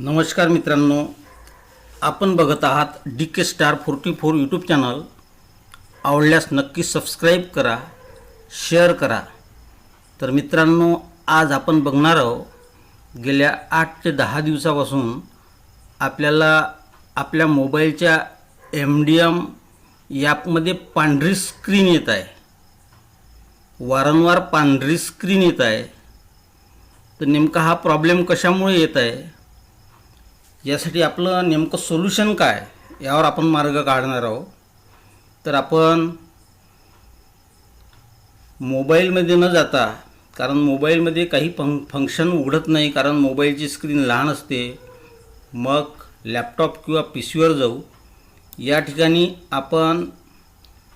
नमस्कार मित्रांनो आपण बघत आहात D K star forty four YouTube channel आवडल्यास नक्की सबस्क्राईब करा शेअर करा. तर मित्रांनो आज आपण बघणार आहोत गेल्या आठ ते दहा दिवसापासून आपल्याला आपल्या मोबाईलच्या एम डी एम ॲपमध्ये पांढरी स्क्रीन येत आहे. वारंवार पांढरी स्क्रीन येत आहे. तर नेमका हा प्रॉब्लेम कशामुळे येत आहे? यासाठी आपलं नेमकं सोल्युशन काय? यावर आपण मार्ग काढणार आहोत. तर आपण मोबाईलमध्ये न जाता कारण मोबाईलमध्ये काही फं फंक्शन उघडत नाही कारण मोबाईलची स्क्रीन लहान असते मग लॅपटॉप किंवा पी सीवर जाऊ. या ठिकाणी आपण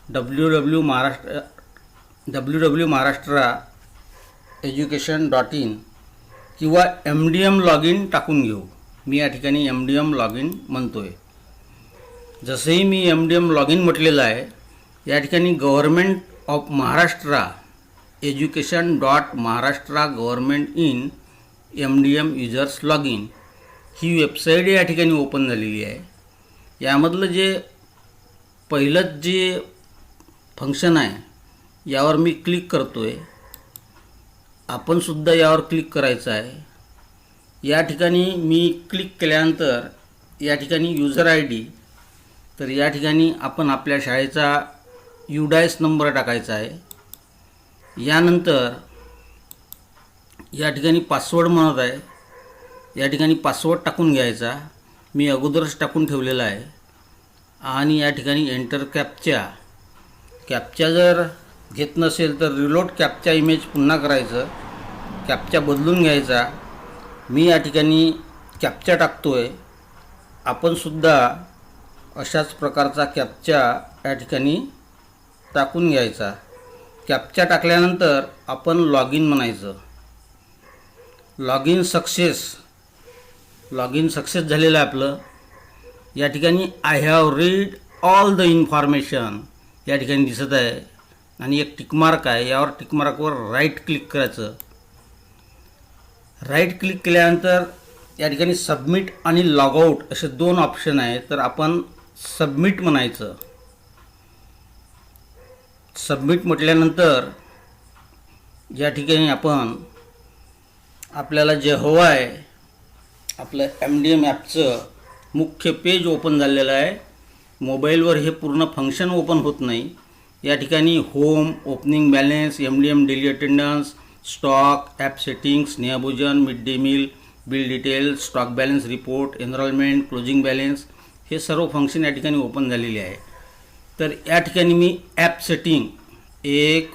W W Maharashtra W W Maharashtra education dot in किंवा M D M log in टाकून घेऊ. मी या ठिकाणी M D M log in म्हणतो आहे जसंही मी M D M log in म्हटलेलं आहे या ठिकाणी government of Maharashtra education dot Maharashtra government in M D M users log in he website या ठिकाणी ओपन झालेली आहे. यामधलं जे पहिलंच जे फंक्शन आहे यावर मी क्लिक करतो आहे आपणसुद्धा यावर क्लिक करायचं आहे. या ठिकाणी मी क्लिक केल्यानंतर या ठिकाणी युजर आय डी तर या ठिकाणी आपण आपल्या शाळेचा युडायस नंबर टाकायचा आहे. यानंतर या ठिकाणी पासवर्ड म्हणत आहे. या ठिकाणी पासवर्ड टाकून घ्यायचा. मी अगोदरच टाकून ठेवलेला आहे. आणि या ठिकाणी एंटर कॅपच्या कॅपच्या जर घेत नसेल तर रिलोड कॅपच्या इमेज पुन्हा करायचं. कॅपच्या बदलून घ्यायचा. मी या ठिकाणी कॅप्चा टाकतो आहे आपणसुद्धा अशाच प्रकारचा कॅप्चा या ठिकाणी टाकून घ्यायचा. कॅप्चा टाकल्यानंतर आपण लॉग इन म्हणायचं. Log in success log in success झालेलं आहे आपलं. या ठिकाणी I have read all the information या ठिकाणी दिसत आहे. आणि एक टिकमार्क आहे. यावर टिकमार्कवर राईट क्लिक करायचं. राईट क्लिक केल्यानंतर या ठिकाणी सबमिट आणि लॉगआउट असे दोन ऑप्शन आहे तर आपण सबमिट म्हणायचं. सबमिट म्हटल्यानंतर या ठिकाणी आपण आपल्याला जे हवं आहे आपलं एम डी एम ॲपचं मुख्य पेज ओपन झालेलं आहे. मोबाईलवर हे पूर्ण फंक्शन ओपन होत नाही. या ठिकाणी home opening balance M D M daily attendance stock app settings स्नेहभोजन mid day meal bill detail stock balance report enrolment closing balance हे सर्व फंक्शन या ठिकाणी ओपन झालेले आहे. तर या ठिकाणी मी ॲप सेटिंग एक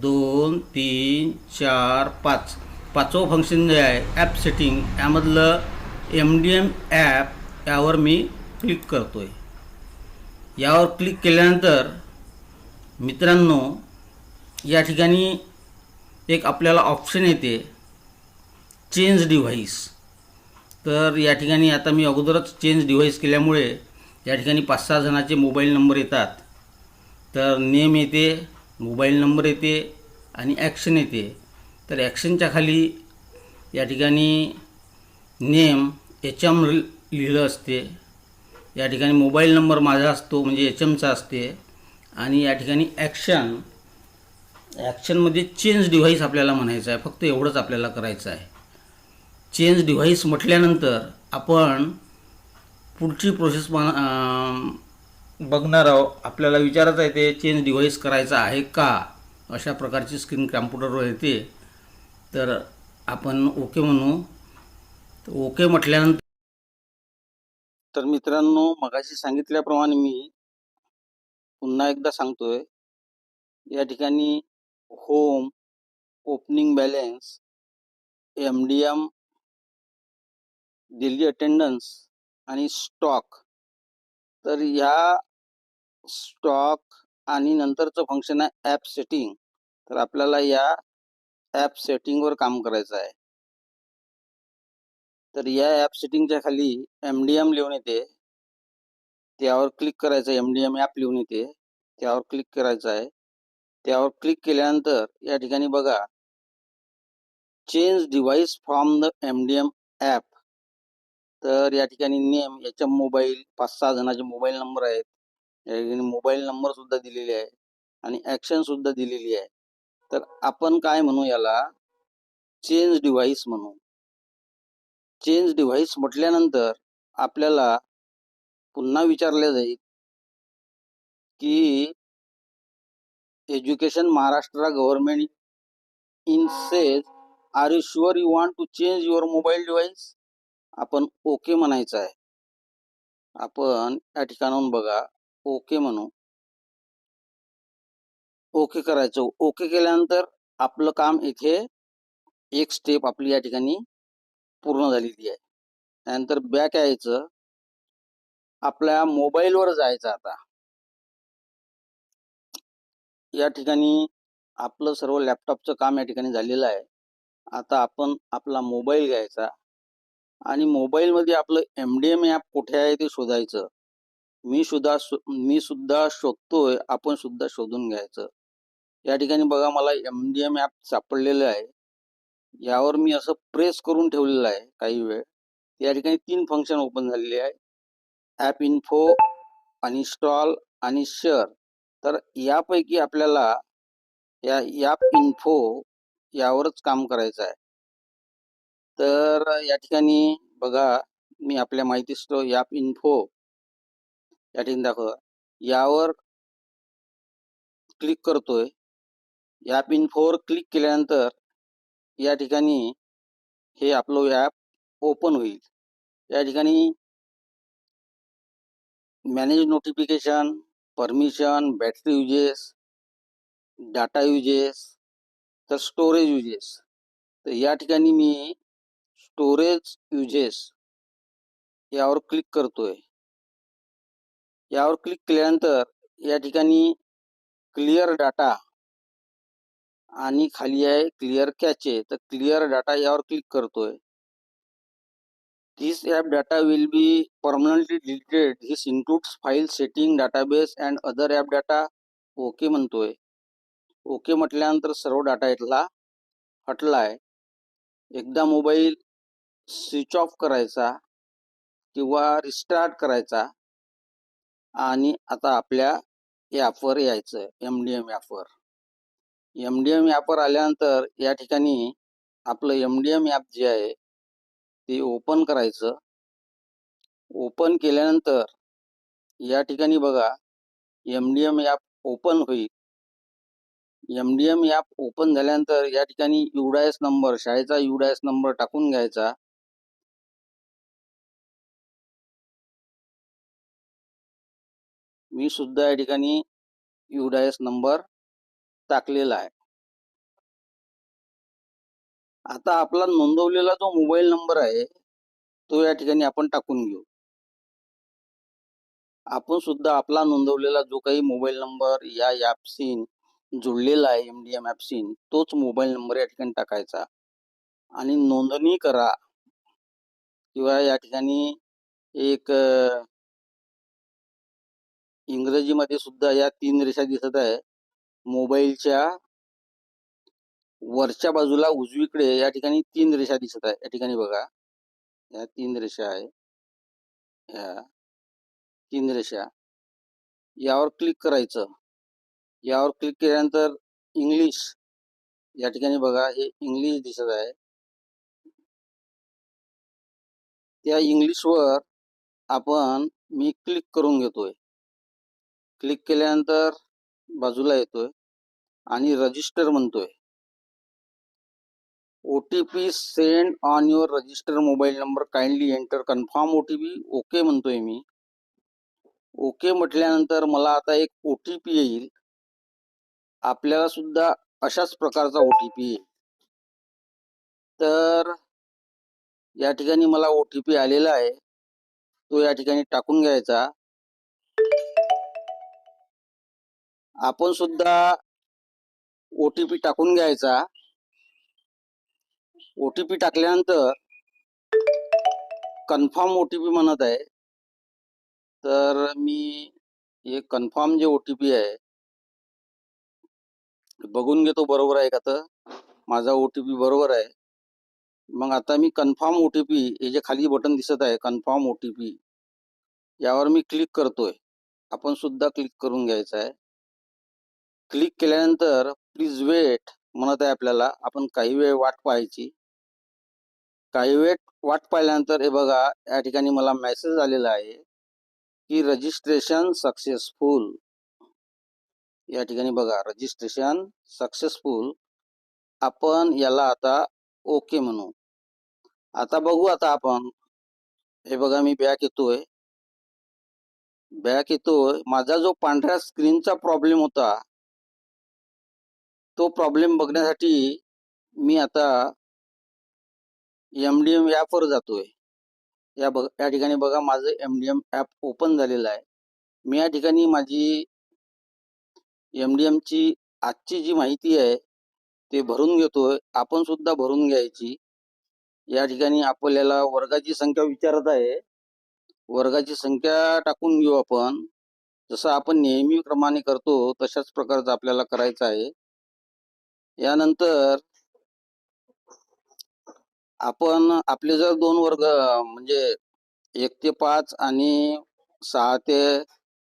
दोन तीन चार पाच पाचवं फंक्शन जे आहे ॲप सेटिंग यामधलं एम डी एम ॲप यावर मी क्लिक करतो आहे यावर क्लिक केल्यानंतर मित्रांनो या ठिकाणी एक आपल्याला ऑप्शन येते. चेंज डिव्हाइस तर या ठिकाणी आता मी अगोदरच चेंज डिव्हाइस केल्यामुळे या ठिकाणी पाच सहा जणाचे मोबाईल नंबर येतात. तर नेम येते मोबाईल नंबर येते आणि ॲक्शन येते. तर ॲक्शनच्या खाली या ठिकाणी नेम एच एम लिहिलं असते. या ठिकाणी मोबाईल नंबर माझा असतो म्हणजे एच एमचा असते. आणि या ठिकाणी ॲक्शन ॲक्शनमध्ये चेंज डिव्हाइस आपल्याला म्हणायचं आहे. फक्त एवढंच आपल्याला करायचं आहे. चेंज डिव्हाइस म्हटल्यानंतर आपण पुढची प्रोसेस बन बघणार आहोत. आपल्याला विचारायचं आहे ते चेंज डिव्हाइस करायचं आहे का? अशा प्रकारची स्क्रीन कॅम्प्युटरवर येते. तर आपण ओके म्हणू. तर ओके म्हटल्यानंतर तर मित्रांनो मगाशी सांगितल्याप्रमाणे मी पुन्हा एकदा सांगतोय. या ठिकाणी home opening balance M D M daily attendance आणि स्टॉक तर ह्या स्टॉक आणि नंतरचं फंक्शन आहे ॲप सेटिंग तर आपल्याला या ॲप सेटिंगवर काम करायचं आहे. तर या ॲप सेटिंगच्या खाली एम डी एम लिहून येते. त्यावर क्लिक करायचं एम डी एम ॲप लिहून येते. त्यावर क्लिक करायचं आहे. त्यावर क्लिक केल्यानंतर या ठिकाणी बघा. Change device from the M D M app तर या ठिकाणी नेम याच्या मोबाईल पाच सहा जणांचे मोबाईल नंबर आहेत. या ठिकाणी मोबाईल नंबर सुद्धा दिलेले आहे आणि ॲक्शन सुद्धा दिलेली आहे. तर आपण काय म्हणू याला? चेंज डिव्हाइस म्हणू. चेंज डिव्हाइस म्हटल्यानंतर आपल्याला पुन्हा विचारले जाईल की education Maharashtra government in says are you sure you want to change your mobile device आपण ओके म्हणायचं आहे. आपण या ठिकाणाहून बघा ओके म्हणू. ओके करायचं. ओके केल्यानंतर आपलं काम इथे एक स्टेप आपली या ठिकाणी पूर्ण झालेली आहे. त्यानंतर बॅक यायचं. आपल्या मोबाईलवर जायचं आता. या ठिकाणी आपलं सर्व लॅपटॉपचं काम या ठिकाणी झालेलं आहे. आता आपण आपला मोबाईल घ्यायचा आणि मोबाईलमध्ये आपलं एम डी एम ॲप कुठे आहे ते शोधायचं. मी सुद्धा मी सुद्धा शोधतोय आपण सुद्धा शोधून घ्यायचं. या ठिकाणी बघा मला एम डी एम ॲप सापडलेलं आहे. यावर मी असं प्रेस करून ठेवलेलं आहे काही वेळ. या ठिकाणी तीन फंक्शन ओपन झालेले आहे. ॲप इन्फो अनइन्स्टॉल आणि शेअर तर यापैकी आपल्याला या या इन्फो यावरच काम करायचं आहे. तर या ठिकाणी बघा मी आपल्या माहिती स्टो याप इन्फो या ठिकाणी दाखव. यावर क्लिक करतोय. ॲप इन्फोवर क्लिक केल्यानंतर या ठिकाणी हे आपलं ॲप ओपन होईल. या ठिकाणी manage notification permission battery usage data usage तर स्टोरेज युजेस तर या ठिकाणी मी स्टोरेज युजेस यावर क्लिक करतोय. यावर क्लिक केल्यानंतर या ठिकाणी क्लिअर डाटा आणि खाली आहे क्लिअर कॅचे तर क्लिअर डाटा यावर क्लिक करतोय. This app data will be permanently deleted. This includes file setting, database and other app data. Okay म्हणतोय ओके म्हटल्यानंतर सर्व डाटा इथला हटला आहे एकदा मोबाईल स्विच ऑफ करायचा किंवा रिस्टार्ट करायचा आणि आता आपल्या ॲपवर यायचं एम डी एम ॲपवर एम डी एम ॲपवर आल्यानंतर या ठिकाणी आपलं एम डी एम ॲप जे आहे ते ओपन करायचं. ओपन केल्यानंतर या ठिकाणी बघा M D M app open होईल. M D M app open झाल्यानंतर या ठिकाणी युडायस नंबर शाळेचा युडायस नंबर टाकून घ्यायचा. मी सुद्धा या ठिकाणी युडायस नंबर टाकलेला आहे. आता आपला नोंदवलेला जो मोबाईल नंबर आहे तो या ठिकाणी आपण टाकून घेऊ. आपण सुद्धा आपला नोंदवलेला जो काही मोबाईल नंबर या ॲपशी जोडलेला आहे एम डी एम ॲपशी तोच मोबाईल नंबर या ठिकाणी टाकायचा. आणि नोंदणी करा. किंवा या ठिकाणी एक इंग्रजीमध्ये सुद्धा या तीन रेषा दिसत आहे. मोबाईलच्या वरच्या बाजूला उजवीकडे या ठिकाणी तीन रेषा दिसत आहे. या ठिकाणी बघा. या तीन रेषा आहे. या तीन रेषा. यावर क्लिक करायचं. यावर क्लिक केल्यानंतर इंग्लिश या ठिकाणी बघा. हे इंग्लिश दिसत आहे. त्या इंग्लिशवर आपण मी क्लिक करून घेतोय. क्लिक केल्यानंतर बाजूला येतोय आणि रजिस्टर म्हणतोय. O T P send on your register mobile number kindly enter confirm O T P okay म्हणतोय मी. ओके म्हटल्यानंतर मला आता एक ओ टी पी येईल. आपल्याला सुद्धा अशाच प्रकारचा ओ टी पी येईल. तर या ठिकाणी मला ओ टी पी आलेला आहे. तो या ठिकाणी टाकून घ्यायचा. आपण सुद्धा ओ टी पी टाकून घ्यायचा. ओ टी पी टाकल्यानंतर कन्फर्म ओ टी पी म्हणत आहे. तर मी हे कन्फर्म जे ओ टी पी आहे बघून घेतो बरोबर आहे का तर. माझा ओ टी पी बरोबर आहे. मग आता मी कन्फर्म ओ टी पी हे जे खाली बटन दिसत आहे कन्फर्म ओ टी पी यावर मी क्लिक करतोय. आपण सुद्धा क्लिक करून घ्यायचं आहे. क्लिक केल्यानंतर प्लीज वेट म्हणत आहे आपल्याला. आपण काही वेळ वाट पाहायची. काही वेळ वाट पाहिल्यानंतर हे बघा या ठिकाणी मला मेसेज आलेला आहे की रजिस्ट्रेशन सक्सेसफुल या ठिकाणी बघा रजिस्ट्रेशन सक्सेसफुल आपण याला आता ओके म्हणू. आता बघू आता आपण. हे बघा मी बॅक येतोय. बॅक येतोय. माझा जो पांढऱ्या स्क्रीनचा प्रॉब्लेम होता तो प्रॉब्लेम बघण्यासाठी मी आता एम डी एम ॲपवर जातोय. या बघ या ठिकाणी बघा माझं M D M app open झालेलं आहे. मी या ठिकाणी माझी एम डी एमची आजची जी माहिती आहे ते भरून घेतोय. आपण सुद्धा भरून घ्यायची. या ठिकाणी आपल्याला वर्गाची संख्या विचारत आहे. वर्गाची संख्या टाकून घेऊ आपण. जसं आपण नेहमीप्रमाणे करतो तशाच प्रकारचं आपल्याला करायचं आहे. यानंतर आपण आपले जर दोन वर्ग म्हणजे एक ते पाच आणि सहा ते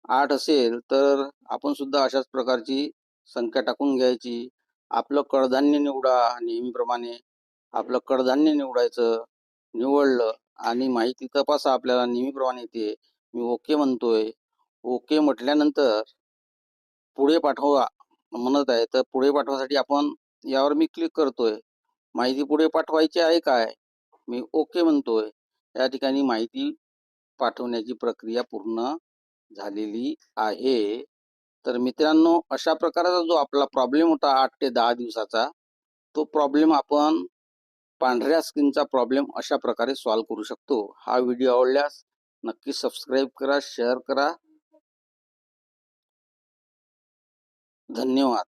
आठ असेल तर आपण सुद्धा अशाच प्रकारची संख्या टाकून घ्यायची. आपलं कडधान्य निवडा नेहमीप्रमाणे आपलं कडधान्य निवडायचं निवडलं आणि माहिती तपासा आपल्याला नेहमीप्रमाणे येते. मी ओके म्हणतोय. ओके म्हटल्यानंतर पुढे पाठवा म्हणत आहे. तर पुढे पाठवासाठी आपण यावर मी क्लिक करतोय. माहिती पुढे पाठवायची आहे काय? मी ओके म्हणतोय. या ठिकाणी माहिती पाठवण्याची प्रक्रिया पूर्ण झालेली आहे. तर मित्रांनो अशा प्रकारचा जो आपला प्रॉब्लेम होता आठ ते दहा दिवसाचा तो प्रॉब्लेम आपण पांढऱ्या स्क्रीनचा प्रॉब्लेम अशा प्रकारे सॉल्व्ह करू शकतो. हा व्हिडिओ आवडल्यास नक्की सबस्क्राईब करा शेअर करा. धन्यवाद.